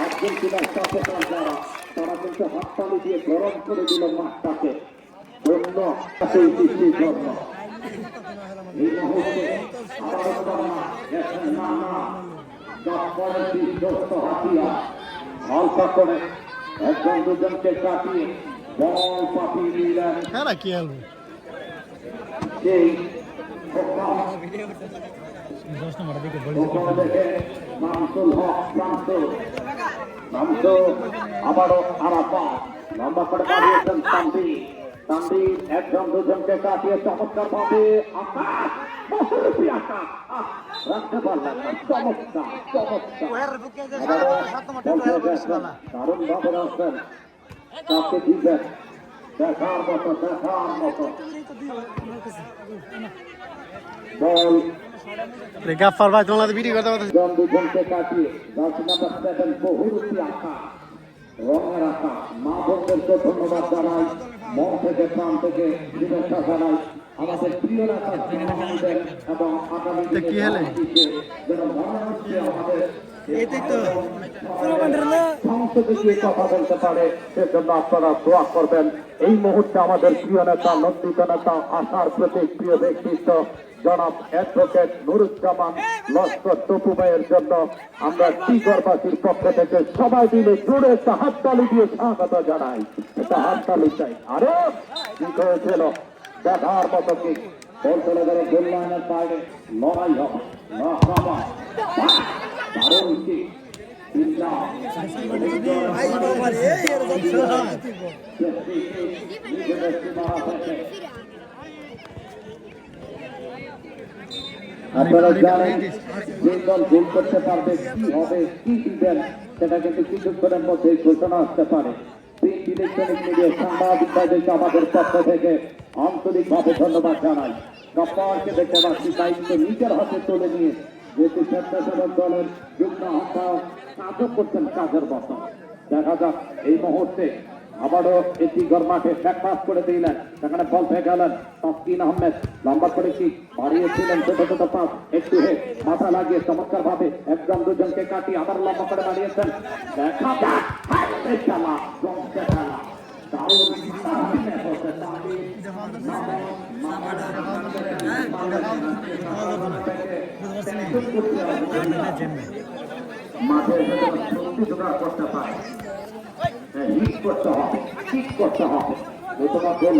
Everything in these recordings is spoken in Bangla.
আর্জেন্টিনার সচেতন যারা তারা কিন্তু হাততালি দিয়ে গরম করে দিল মাঠটাকে ধন্য সেই সৃষ্টির জন্য এই মুহূর্তে হাতিয়ার অল্প করে একজন দুজনকে কাটিয়ে বল পাঠিয়ে দিলেন খেলা কি খেলব সেই দশ নম্বর দিকে ওখানে দেখে মামসুল হক শামসুল শামসুল আবারও আরাফা লম্বা করে পাঠিয়েছেন তাম্বি তাম্বি একজন দুজনকে কাটিয়ে চমৎকার ভাবে আকাশ বহুরূপী আকাশ আহ, রাখতে পারলেন না চমৎকার চমৎকার দারুণ ভাবে রাখছেন কাকে দিবেন দেখার মতো দেখার মতো বল গাফার ভাই তোমার ভিডিও করতে কথা জন দুজনকে কাটিয়ে দশ নম্বর সেভেন বহুরূপী আঁকা রঙের আঁকা মা বোনদেরকে ধন্যবাদ জানাই মন থেকে প্রাণ থেকে শুভেচ্ছা জানাই আমাদের প্রিয় নেতা এবং আগামী কি হলে? যেন মনে হচ্ছে আমাদের সংসদে কথা বলতে পারে সেজন্য আপনারা দোয়া করবেন। এই মুহূর্তে আমাদের প্রিয় নেতা নন্দিত নেতা আশার প্রতীক প্রিয় ব্যক্তিত্ব জনাব অ্যাডভোকেট নুরুজ্জামান লস্কর টপু ভাইয়ের জন্য আমরা টিগরবাসীর পক্ষ থেকে সবাই মিলে জোরে একটা হাততালি দিয়ে স্বাগত জানাই। একটা হাততালি চাই। আরে কি হয়েছিল? দেখার মতো কি? বল চলে গেল গোল লাইনের বাইরে লড়াই হবে। আপনারা জানেন যে দল গোল করতে পারবে কি হবে কি দিবেন সেটা কিন্তু কিছুক্ষণের মধ্যে ঘোষণা আসতে পারে। ইলেকট্রনিক মিডিয়া আমাদের পক্ষ থেকে আন্তরিকভাবে ধন্যবাদ জানাই। গপ্পারকে দেখতে পাচ্ছি, দায়িত্ব নিজের হাতে তুলে নিয়ে যেহেতু স্বেচ্ছাসেবক দলের যুগ্ম আহ্বায়ক কাজও করছেন কাজের মতো দেখা যাক এই মুহূর্তে আবারও এটি ঘর মাঠে ব্যাক পাস করে দিলেন। সেখানে বল পেয়ে গেলেন তসকিন আহমেদ। লম্বা করে কি বাড়িয়েছিলেন ছোট ছোট পাস। একটু হে মাথা লাগিয়ে চমৎকার ভাবে একদম দুজনকে কাটিয়ে আবার লম্বা করে বাড়িয়েছেন। দেখা যাক হায় রে খেলা জমছে খেলা দারুণ দারুণ হচ্ছে তামিম। মাঠের শক্তি জোগাড় করতে পারে হিট করতে হবে হিট করতে হবে নতুবা গোল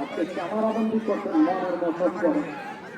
আজকে ক্যামেরাবন্দি করতেন মনের মতো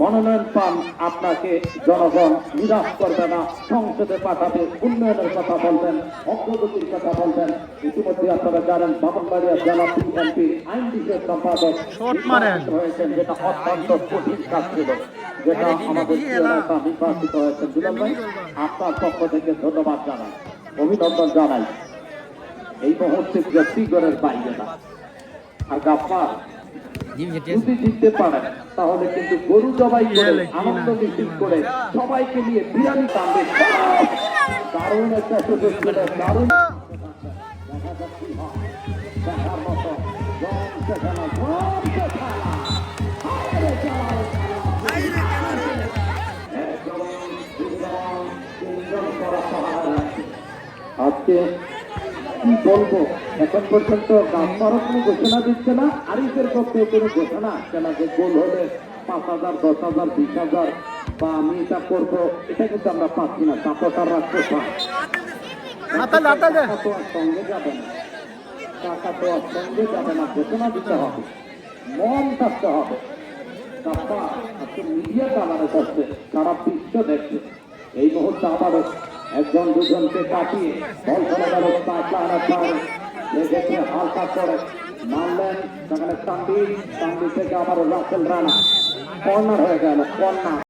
মনোনয়ন পান আপনাকে জনগণ নিরাশ করবে না। সংসদে পাঠাবে উন্নয়নের কথা বলবেন অগ্রগতির কথা বলবেন। ইতিমধ্যে আপনারা জানেন বামনবাড়িয়া জেলা বিএনপির আইন বিষয়ক সম্পাদক হয়েছেন যেটা অত্যন্ত কঠিন কাজ ছিল। যেটা আমাদের নেতা নির্বাচিত হয়েছেন। দুলাল ভাই আপনার পক্ষ থেকে ধন্যবাদ জানাই অভিনন্দন জানাই। এই মুহূর্তে ব্যক্তিগণের বাইরে না আর গাফার যদি জিততে পারেন তাহলে কিন্তু গরু জবাই করে আনন্দ মিছিল করে সবাইকে নিয়ে বিরিয়ানি টানবে দারুণ একটা সুযোগ ছিল দারুণ হয়। দেখার মতো। আজকে কি বলব এখন পর্যন্ত গাছপারও কোনো ঘোষণা দিচ্ছে না আরিফের পক্ষে কোনো ঘোষণা আসছে না যে গোল হলে পাঁচ হাজার দশ হাজার বিশ হাজার বা আমি এটা করব এটা কিন্তু আমরা পাচ্ছি না সঙ্গে যাবে না। টাকা তো সঙ্গে যাবে না ঘোষণা দিতে হবে। মন থাকতে হবে। তারপর আজকে মিডিয়া কামারে করছে সারা বিশ্ব দেখছে। এই মুহূর্তে আবারও একজন দুজনকে কাটিয়ে বল লেগেছে হালকা করে। মারলেন সেখানে তান্ডি তান্ডি থেকে আবার রাসেল রানা। কর্নার হয়ে গেল, কর্নার।